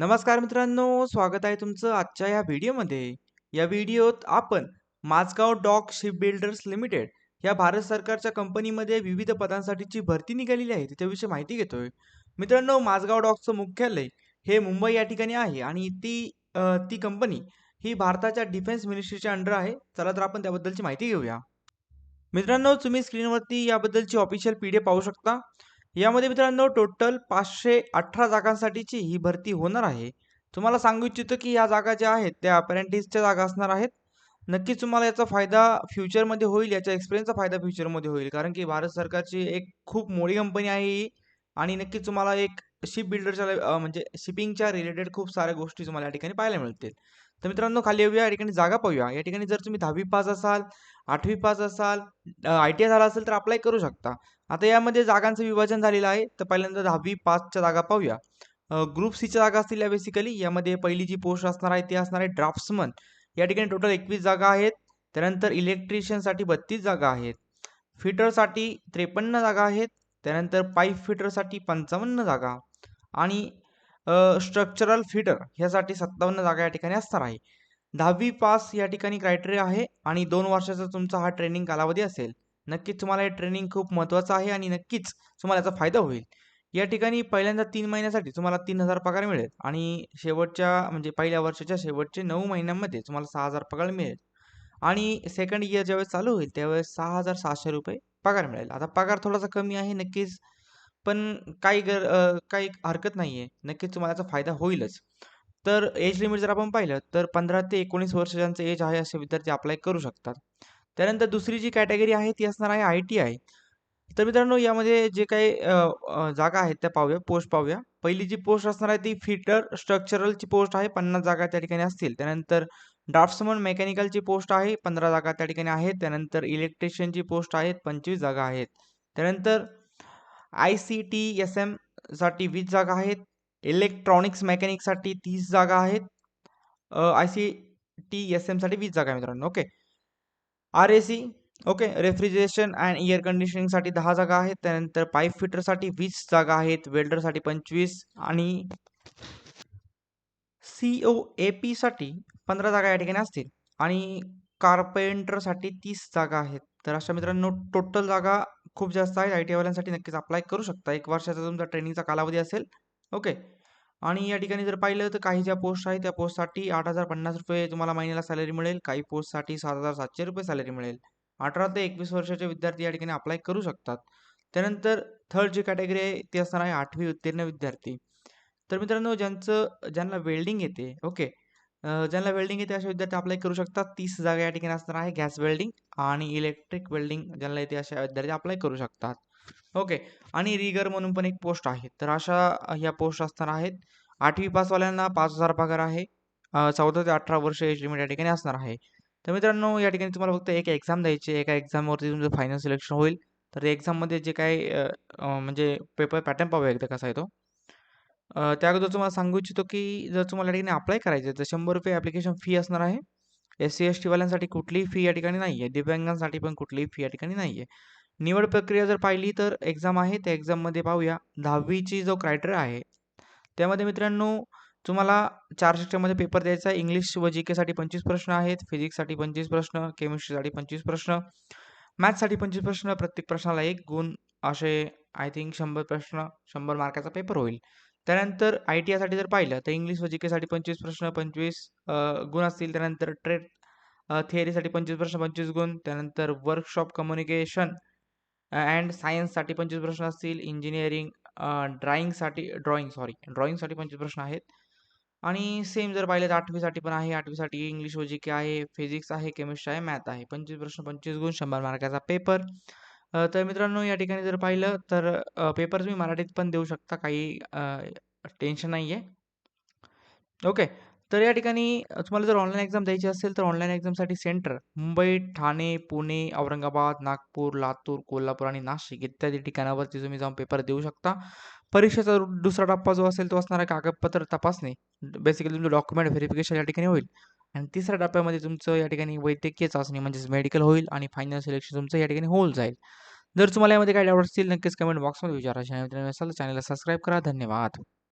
नमस्कार मित्रांनो, स्वागत आहे तुमचं आजच्या या व्हिडिओमध्ये. या व्हिडिओत आपण Mazagon dock ship builders limited या भारत सरकारच्या कंपनीमध्ये विविध पदांसाठीची भरती निघालेली आहे त्याच्याविषयी माहिती घेतोय. मित्रांनो माझगाव डॉकचं मुख्यालय हे मुंबई या ठिकाणी आहे आणि ती ती कंपनी ही भारताच्या डिफेन्स मिनिस्ट्रीच्या अंडर आहे. चला तर आपण त्याबद्दलची माहिती घेऊया. मित्रांनो तुम्ही स्क्रीनवरती याबद्दलची ऑफिशियल पी डी पाहू शकता. यामध्ये मित्रांनो टोटल 518 जागांसाठीची ही भरती होणार आहे. तुम्हाला सांगू इच्छितो की या जागा ज्या आहेत त्या अप्रेंटिसच्या जागा असणार आहेत. नक्कीच तुम्हाला याचा फायदा फ्युचरमध्ये होईल, याच्या एक्सपिरियन्सचा फायदा फ्युचरमध्ये होईल. कारण की भारत सरकारची एक खूप मोठी कंपनी आहे ही आणि नक्कीच तुम्हाला एक शिप बिल्डरच्या म्हणजे शिपिंगच्या रिलेटेड खूप साऱ्या गोष्टी तुम्हाला या ठिकाणी पाहायला मिळतील. तर मित्रांनो खाली येऊया, या ठिकाणी जागा पाहूया. या ठिकाणी जर तुम्ही 10वी पास असाल, आठवी पास असाल, आय-टी-आय झाला असेल तर अप्लाय करू शकता. आता यामध्ये जागांचं विभाजन झालेलं आहे. तर पहिल्यांदा 10वी पासच्या जागा पाहूया. ग्रुप सीच्या जागा असतील या बेसिकली. यामध्ये पहिली जी पोस्ट असणार आहे ती असणार आहे ड्राफ्ट्समन. या ठिकाणी टोटल 21 जागा आहेत. त्यानंतर इलेक्ट्रिशियनसाठी 32 जागा आहेत. फिटरसाठी 53 जागा आहेत. त्यानंतर पाईप फिटरसाठी 55 जागा आणि स्ट्रक्चरल फिटर ह्यासाठी 57 जागा या ठिकाणी असणार आहे. 10वी पास या ठिकाणी क्रायटेरिया आहे आणि दोन वर्षाचा तुमचा हा ट्रेनिंग कालावधी असेल. नक्कीच तुम्हाला हे ट्रेनिंग खूप महत्त्वाचं आहे आणि नक्कीच तुम्हाला याचा फायदा होईल. या ठिकाणी पहिल्यांदा तीन महिन्यासाठी तुम्हाला तीन हजार पगार मिळेल आणि शेवटच्या म्हणजे पहिल्या वर्षाच्या शेवटचे नऊ महिन्यांमध्ये तुम्हाला सहा हजार पगार मिळेल आणि सेकंड इयर ज्यावेळेस चालू होईल त्यावेळेस ₹6700 पगार मिळेल. आता पगार थोडासा कमी आहे नक्कीच, पण काही गर काही हरकत नाही आहे नक्कीच तुम्हाला याचा फायदा होईलच. तर एज लिमिट जर आपण पाहिलं तर 15 ते 19 वर्ष ज्यांचं एज आहे असे विद्यार्थी अप्लाय करू शकतात. त्यानंतर दुसरी जी कॅटेगरी आहे ती असणार आहे आय-टी-आय. तर मित्रांनो यामध्ये जे काही जागा आहेत त्या पाहूया, पोस्ट पाहूया. पहिली जी पोस्ट असणार आहे ती फिटर स्ट्रक्चरलची पोस्ट आहे. 50 जागा त्या ठिकाणी असतील. त्यानंतर ड्राफ्ट्समन मेकॅनिकलची पोस्ट आहे. 15 जागा त्या ठिकाणी आहेत. त्यानंतर इलेक्ट्रिशियनची पोस्ट आहेत. 25 जागा आहेत. त्यानंतर आय-सी-टी-एस-एमसाठी वीस जागा आहेत. इलेक्ट्रॉनिक्स मेकॅनिकसाठी तीस जागा आहेत. आय-सी-टी-एस-एमसाठी वीस जागा आहे मित्रांनो. Okay. R A C okay. Refrigeration and air कंडिशनिंगसाठी दहा जागा आहेत. त्यानंतर पाईप फिटरसाठी वीस जागा आहेत. वेल्डरसाठी 25 आणि सी-ओ-ए-पीसाठी 15 जागा या ठिकाणी असतील आणि कार्पेंटरसाठी तीस जागा आहेत. तर अशा मित्रांनो टोटल जागा खूप जास्त आहेत. आय-टी-आयवाल्यांसाठी नक्कीच अप्लाय करू शकता. एक वर्षाचा तुमचा ट्रेनिंगचा कालावधी असेल. ओके. आणि या ठिकाणी जर पाहिलं तर काही ज्या पोस्ट आहेत त्या पोस्टसाठी ₹8050 तुम्हाला महिन्याला सॅलरी मिळेल. काही पोस्टसाठी ₹7700 सॅलरी मिळेल. 18 ते 21 वर्षाचे विद्यार्थी या ठिकाणी अप्लाय करू शकतात. त्यानंतर थर्ड जी कॅटेगरी आहे ती असणार आहे आठवी उत्तीर्ण विद्यार्थी. तर मित्रांनो ज्यांचं ज्यांना वेल्डिंग येते ओके. ज्यांना वेल्डिंग येते असे विद्यार्थी अप्लाय करू शकतात. तीस जागा या ठिकाणी असणार आहे. गॅस वेल्डिंग आणि इलेक्ट्रिक वेल्डिंग ज्यांना येते अशा विद्यार्थी अप्लाय करू शकतात. ओके. आणि रिगर म्हणून पण एक पोस्ट आहे. तर अशा ह्या पोस्ट असणार आहेत. आठवी पासवाल्यांना पाच हजार पगार आहे. चौदा ते 18 वर्ष एज लिमिट या ठिकाणी असणार आहे. तर मित्रांनो या ठिकाणी तुम्हाला फक्त एक एक्झाम द्यायची आहे. एका एक्झामवरती तुमचं फायनल सिलेक्शन होईल. तर एक्झाममध्ये जे काही म्हणजे पेपर पॅटर्न पाहूया एकदा कसा आहे तो. त्या अगोदर तुम्हाला सांगू इच्छितो की जर तुम्हाला या ठिकाणी अप्लाय करायचं आहे तर ₹100 ॲप्लिकेशन फी असणार आहे. एस-सी, एस-टीवाल्यांसाठी कुठलीही फी या ठिकाणी नाही आहे दिव्यांगांसाठी पण कुठलीही फी या ठिकाणी नाही आहे निवड प्रक्रिया जर पाहिली तर एक्झाम आहे. त्या एक्झाममध्ये पाहूया 10वीची जो क्रायटेरिया आहे त्यामध्ये मित्रांनो तुम्हाला 4 शिफ्टमध्ये पेपर द्यायचा आहे. इंग्लिश व जी-केसाठी 25 प्रश्न आहेत. फिजिक्ससाठी 25 प्रश्न, केमिस्ट्रीसाठी 25 प्रश्न, मॅथ्ससाठी 25 प्रश्न. प्रत्येक प्रश्नाला एक गुण असे आय थिंक शंभर प्रश्न शंभर मार्काचा पेपर होईल. त्यानंतर आय-टी-आयसाठी जर पाहिलं तर इंग्लिश व जी-केसाठी 25 प्रश्न पंचवीस गुण असतील. त्यानंतर ट्रेड थिअरीसाठी 25 प्रश्न 25 गुण. त्यानंतर वर्कशॉप कम्युनिकेशन अँड सायन्ससाठी 25 प्रश्न असतील. इंजिनिअरिंग अ, ड्रॉइंगसाठी ड्रॉइंग सॉरी ड्रॉइंगसाठी 25 प्रश्न आहेत. आणि सेम जर पाहिलं तर आठवीसाठी पण आहे. आठवीसाठी इंग्लिश व जी-के आहे, फिजिक्स आहे, केमिस्ट्री आहे, मॅथ आहे. 25 प्रश्न 25 गुण शंभर मार्काचा पेपर. तर मित्रांनो या ठिकाणी जर पाहिलं तर पेपर तुम्ही मराठीत पण देऊ शकता. काही टेन्शन नाही आहे ओके. तर या ठिकाणी तुम्हाला जर ऑनलाईन एक्झाम द्यायची असेल तर ऑनलाईन एक्झामसाठी सेंटर मुंबई, ठाणे, पुणे, औरंगाबाद, नागपूर, लातूर, कोल्हापूर आणि नाशिक इत्यादी ठिकाणावरती तुम्ही जाऊन पेपर देऊ शकता. परीक्षेचा दुसरा टप्पा जो असेल तो असणारा कागदपत्र तपासणी. बेसिकली तुमचं डॉक्युमेंट व्हेरिफिकेशन या ठिकाणी होईल आणि तिसऱ्या टप्प्यामध्ये तुमचं या ठिकाणी वैद्यकीय चाचणी म्हणजेच मेडिकल होईल आणि फायनल सिलेक्शन तुमचं या ठिकाणी होऊन जाईल. जर तुम्हाला यामध्ये काही डाऊट असतील नक्कीच कमेंट बॉक्समध्ये विचारा. चॅनलवर चॅनलला सबस्क्राईब करा. धन्यवाद.